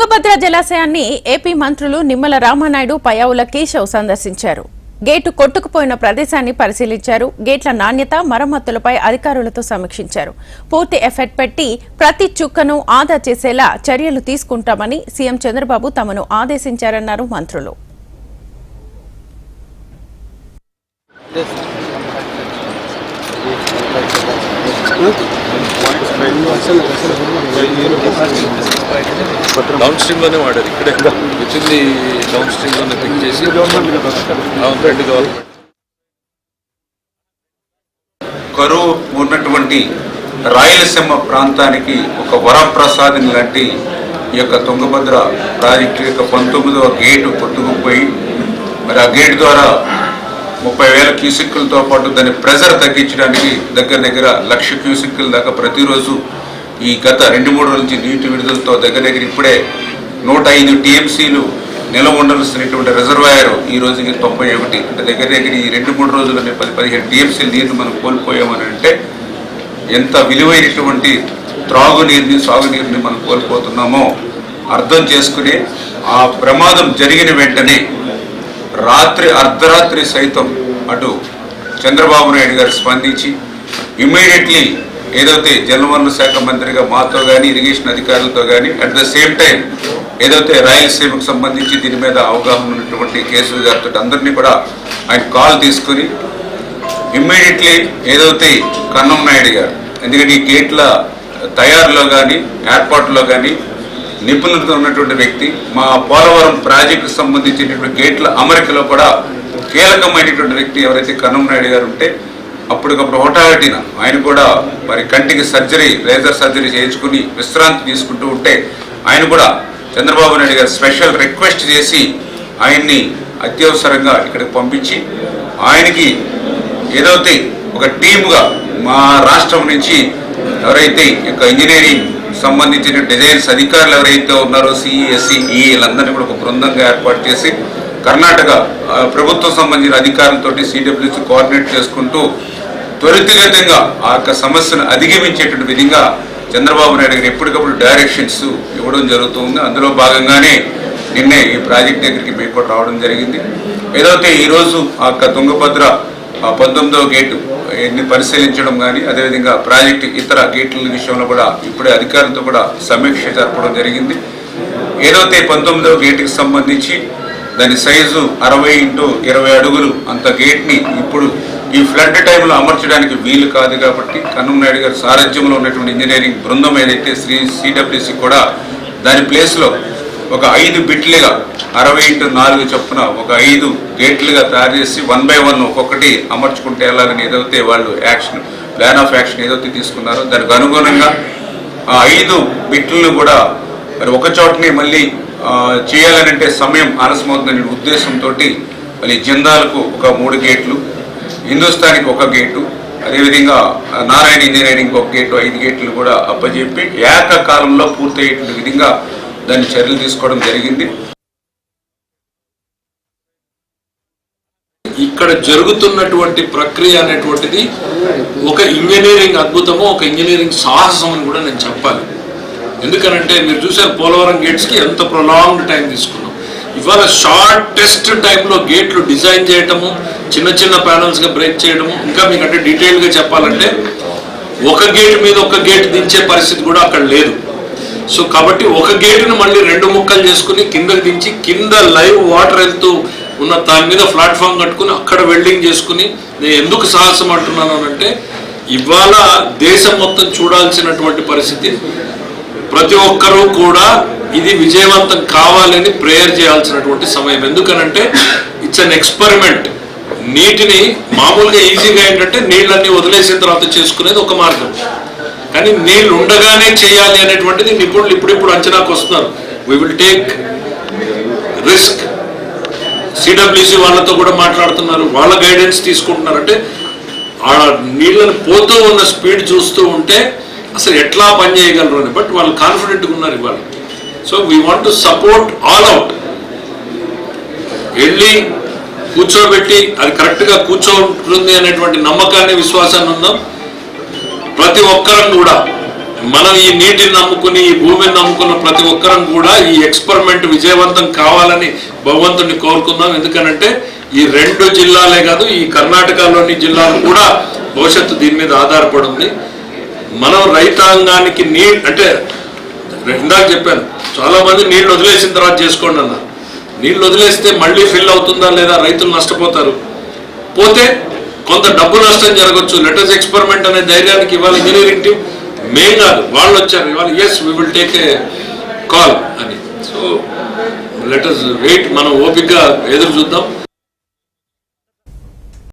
Tungabhadra జలాశయాన్ని AP మంత్రులు నిమ్మల రామానాయుడు పయావుల కేశవ్ సందర్శించారు. Gate కొట్టుకుపోయిన ప్రదేశాన్ని పరిశీలించారు. గేట్ల నాణ్యత మరమ్మతులపై అధికారులతో సమీక్షించారు. పూర్తి ఎఫెక్ట్ పెట్టి ప్రతి చుక్కను ఆదా చేసేలా చర్యలు తీసుకుంటామని సీఎం చంద్రబాబు తమను ఆదేశించారన్నారు మంత్రులు. డౌన్ స్ట్రీమ్లోనే వాడారు ఇక్కడే వచ్చింది డౌన్ స్ట్రీమ్లోనే పిక్ చేసి. అవును గవర్నమెంట్ కరువు ఉన్నటువంటి రాయలసీమ ప్రాంతానికి ఒక వరప్రసాదం లాంటి ఈ యొక్క తుంగభద్ర ప్రాజెక్టు యొక్క పంతొమ్మిదవ గేటు కొట్టుకుపోయి మరి ఆ గేటు ద్వారా ముప్పై వేల క్యూసిక్లతో పాటు దాని ప్రెజర్ తగ్గించడానికి దగ్గర దగ్గర లక్ష క్యూసిక్ల దాకా ప్రతిరోజు ఈ గత రెండు మూడు రోజుల నుంచి నీటి విడుదలతో దగ్గర దగ్గర ఇప్పుడే నూట ఐదు టీఎంసీలు నిల్వ ఉండాల్సినటువంటి రిజర్వాయర్ ఈ రోజుకి తొంభై ఒకటి. అంటే దగ్గర దగ్గర ఈ రెండు మూడు రోజుల్లోనే పది పదిహేను టీఎంసీలు నీరు మనం కోల్పోయామని అంటే ఎంత విలువైనటువంటి త్రాగునీరుని సాగునీరుని మనం కోల్పోతున్నామో అర్థం చేసుకుని ఆ ప్రమాదం జరిగిన వెంటనే రాత్రి అర్ధరాత్రి సైతం అటు చంద్రబాబు నాయుడు గారు స్పందించి ఇమ్మీడియట్లీ ఏదైతే జలవనరుల శాఖ మంత్రిగా మాతో కానీ ఇరిగేషన్ అధికారులతో కానీ అట్ ద సేమ్ టైం ఏదైతే రాయలసీమకు సంబంధించి దీని మీద అవగాహన ఉన్నటువంటి కేసులు గారితో అందరినీ కూడా ఆయన కాల్ తీసుకుని ఇమ్మీడియట్లీ ఏదైతే కన్నం నాయుడు గారు ఎందుకంటే ఈ గేట్ల తయారులో కానీ ఏర్పాటులో కానీ నిపుణులతో ఉన్నటువంటి వ్యక్తి మా పోలవరం ప్రాజెక్టు సంబంధించినటువంటి గేట్ల అమరికలో కూడా కీలకమైనటువంటి వ్యక్తి ఎవరైతే కన్నం నాయుడు గారు ఉంటే అప్పటికప్పుడు హోటాహటిన ఆయన కూడా మరి కంటికి సర్జరీ లేజర్ సర్జరీ చేయించుకుని విశ్రాంతి తీసుకుంటూ ఉంటే ఆయన కూడా చంద్రబాబు నాయుడు గారు స్పెషల్ రిక్వెస్ట్ చేసి ఆయన్ని అత్యవసరంగా ఇక్కడికి పంపించి ఆయనకి ఏదైతే ఒక టీముగా మా రాష్ట్రం నుంచి ఎవరైతే యొక్క ఇంజనీరింగ్ సంబంధించిన డిజైన్స్ అధికారులు ఎవరైతే ఉన్నారో సిఈఎస్సి ఈ వీళ్ళందరినీ కూడా ఒక బృందంగా ఏర్పాటు చేసి కర్ణాటక ప్రభుత్వం సంబంధించిన అధికారులతో సిడబ్ల్యూసి కోఆర్డినేట్ చేసుకుంటూ త్వరితగతంగా ఆ యొక్క సమస్యను అధిగమించేటువంటి విధంగా చంద్రబాబు నాయుడు గారు ఎప్పటికప్పుడు డైరెక్షన్స్ ఇవ్వడం జరుగుతుంది. అందులో భాగంగానే నిన్నే ఈ ప్రాజెక్ట్ దగ్గరికి మేము కూడా రావడం జరిగింది. ఏదైతే ఈరోజు ఆ యొక్క తుంగభద్ర ఆ పంతొమ్మిదవ గేటు ఎన్ని పరిశీలించడం కానీ అదేవిధంగా ప్రాజెక్టు ఇతర గేట్ల విషయంలో కూడా ఇప్పుడే అధికారులతో కూడా సమీక్ష జరపడం జరిగింది. ఏదైతే పంతొమ్మిదవ గేటుకి సంబంధించి దాని సైజు అరవై ఇంటూ ఇరవై అడుగులు. అంత గేట్ని ఇప్పుడు ఈ ఫ్లడ్ టైంలో అమర్చడానికి వీలు కాదు కాబట్టి కన్నంనాయుడు గారి సారథ్యంలో ఉన్నటువంటి ఇంజనీరింగ్ బృందం ఏదైతే శ్రీ సిడబ్ల్యూసి కూడా దాని ప్లేస్లో ఒక ఐదు బిట్లుగా అరవై ఇంటూ నాలుగు చొప్పున ఒక ఐదు గేట్లుగా తయారు చేసి వన్ బై వన్ ఒక్కొక్కటి అమర్చుకుంటే వెళ్ళాలని ఏదైతే వాళ్ళు యాక్షన్ ప్లాన్ ఆఫ్ యాక్షన్ ఏదైతే తీసుకున్నారో దానికి అనుగుణంగా ఆ ఐదు బిట్లను కూడా మరి ఒక చోటనే మళ్ళీ చేయాలనంటే సమయం ఆలస్యమవుతుందనే ఉద్దేశంతో మళ్ళీ జిందాలకు ఒక మూడు గేట్లు హిందుస్థానికి ఒక గేటు అదేవిధంగా నారాయణ ఇంజనీరింగ్ ఒక గేటు ఐదు గేట్లు కూడా అప్పజెప్పి ఏకకాలంలో పూర్తయ్యేటువంటి విధంగా దాన్ని చర్యలు తీసుకోవడం జరిగింది. ఇక్కడ జరుగుతున్నటువంటి ప్రక్రియ అనేటువంటిది ఒక ఇంజనీరింగ్ అద్భుతము ఒక ఇంజనీరింగ్ సాహసం అని కూడా నేను చెప్పాలి. ఎందుకనంటే మీరు చూసారు పోలవరం గేట్స్కి ఎంత ప్రొలాంగ్ టైం తీసుకున్నాం. ఇవాళ షార్టెస్ట్ టైంలో గేట్లు డిజైన్ చేయటము చిన్న చిన్న ప్యానల్స్గా బ్రేక్ చేయడము ఇంకా మీకు అంటే డీటెయిల్గా చెప్పాలంటే ఒక గేట్ మీద ఒక గేట్ దించే పరిస్థితి కూడా అక్కడ లేదు. సో కాబట్టి ఒక గేటును మళ్ళీ రెండు ముక్కలు చేసుకుని కిందకి దించి కింద లైవ్ వాటర్ వెళ్తూ ఉన్న దాని మీద ప్లాట్ఫామ్ కట్టుకుని అక్కడ వెల్డింగ్ చేసుకుని నేను ఎందుకు సాహసం అంటున్నాను అంటే ఇవాళ దేశం మొత్తం చూడాల్సినటువంటి పరిస్థితి. ప్రతి ఒక్కరూ కూడా ఇది విజయవంతం కావాలని ప్రేయర్ చేయాల్సినటువంటి సమయం. ఎందుకనంటే ఇట్స్ అన్ ఎక్స్పెరిమెంట్ నీటిని మామూలుగా ఈజీగా ఏంటంటే నీళ్ళన్నీ వదిలేసిన తర్వాత చేసుకునేది ఒక మార్గం. కానీ నీళ్ళు ఉండగానే చేయాలి అనేటువంటిది నిపుణులు ఇప్పుడిప్పుడు అంచనాకు వస్తున్నారు. We will take risk CWC వాళ్ళతో కూడా మాట్లాడుతున్నారు. వాళ్ళ గైడెన్స్ తీసుకుంటున్నారు. అంటే ఆ నీళ్ళని పోతూ ఉన్న స్పీడ్ చూస్తూ ఉంటే అసలు ఎట్లా పని చేయగలరు అని. బట్ వాళ్ళు కాన్ఫిడెంట్గా ఉన్నారు ఇవాళ. So we want to support all out వెళ్ళి కూర్చోబెట్టి అది కరెక్ట్గా కూర్చో ఉంటుంది అనేటువంటి నమ్మకాన్ని విశ్వాసాన్ని ఉందాం. ప్రతి ఒక్కరం కూడా మనం ఈ నీటిని నమ్ముకుని ఈ భూమిని నమ్ముకున్న ప్రతి ఒక్కరం కూడా ఈ ఎక్స్పెరిమెంట్ విజయవంతం కావాలని భగవంతుని కోరుకుందాం. ఎందుకనంటే ఈ రెండు జిల్లాలే కాదు ఈ కర్ణాటకలోని జిల్లాలు కూడా భవిష్యత్తు దీని మీద ఆధారపడింది. మనం రైతాంగానికి నీ అంటే ఇందాక చెప్పాను చాలా మంది నీళ్ళు వదిలేసిన తర్వాత చేసుకోండి అన్నారు. నీళ్ళు వదిలేస్తే మళ్ళీ ఫిల్ అవుతుందా లేదా? రైతులు నష్టపోతారు. పోతే కొంత డబ్బు నష్టం జరగచ్చు. లెటర్స్ ఎక్స్పెరిమెంట్ అనే ధైర్యానికి ఇవాళ ఇంజనీరింగ్ టీం మేం కాదు వాళ్ళు వచ్చారు. ఇవాళ yes we will take a call అని. సో లెటర్స్ వెయిట్ మనం ఓపిక్గా ఎదురు చూద్దాం.